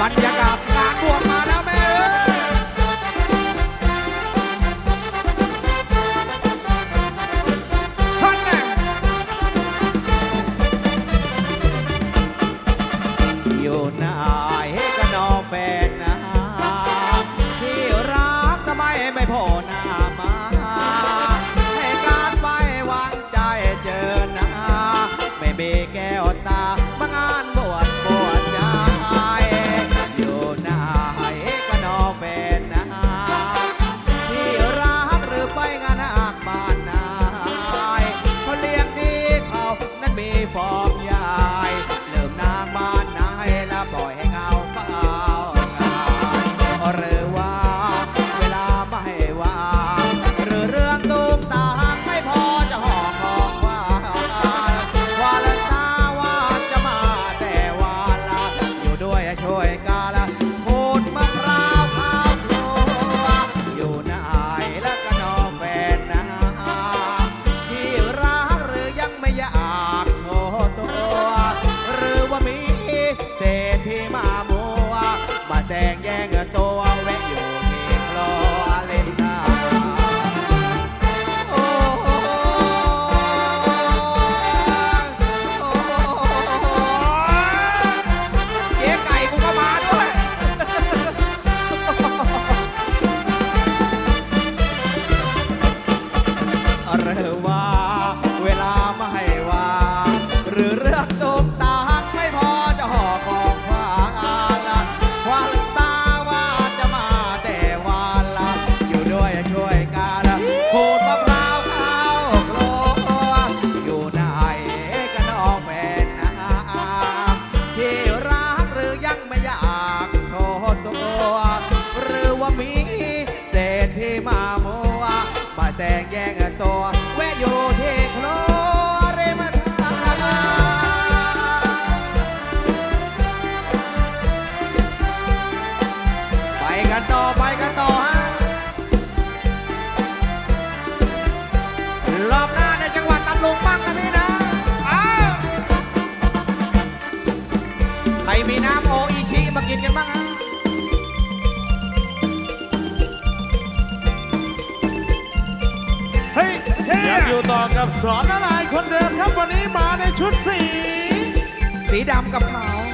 บรรยากาศงานบวชมา ช่วยกาละพูดมะพร้าวพาวโพดอยู่นายแล้วก็นองแฟนนะที่รักหรือยังไม่อยากโทษตัว หรือว่ามีเศษที่มามัวมาแซงแย่งตัวแกันต่อไปกันต่อฮะรอบหน้าในจังหวัดตำลุงบ้างนะพี่นะอ้าวใครมีน้ำโออิชิมากินกันบ้างฮะเฮ้ยยังอยู่ต่อกับสอนอะไรคนเดิมครับวันนี้มาในชุดสี สีดำกับขาว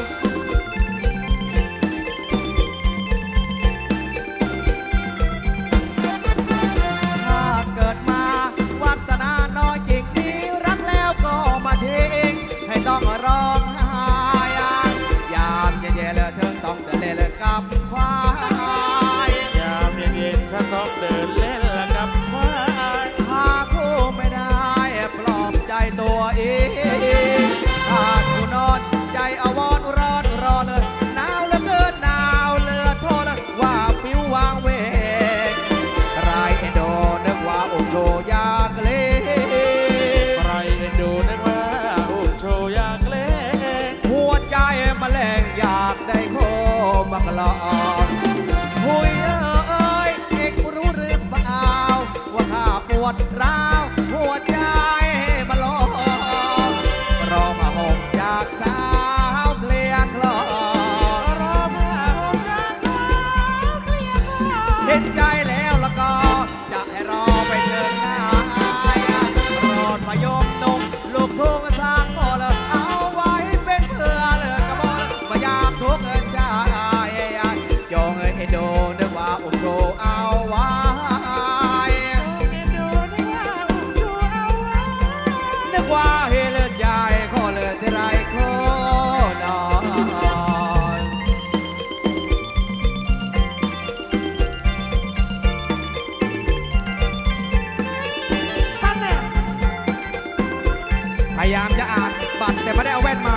เดินเล่นกับควายยามเย็นๆฉันต้องเดินเล่นละกับควายหาคู่ไม่ได้ปลอบใจตัวเองถ้าคู่นอนใจอาวรณ์ร้อนรอเลยหนาวเหลือเกินหนาวเหลือทนว่าปิววางเวงใครเอ็นโดนึกว่าองค์โชยากเลใครเอ็นดูนึกว่าอุ้มโชว์อยากเล่ บักหลอกหุยเอ้ยเอ็งรู้หรือเปล่าว่าข้าปวดร้าวายามจะอ่านบัตรแต่ไม่ได้เอาแว่นมา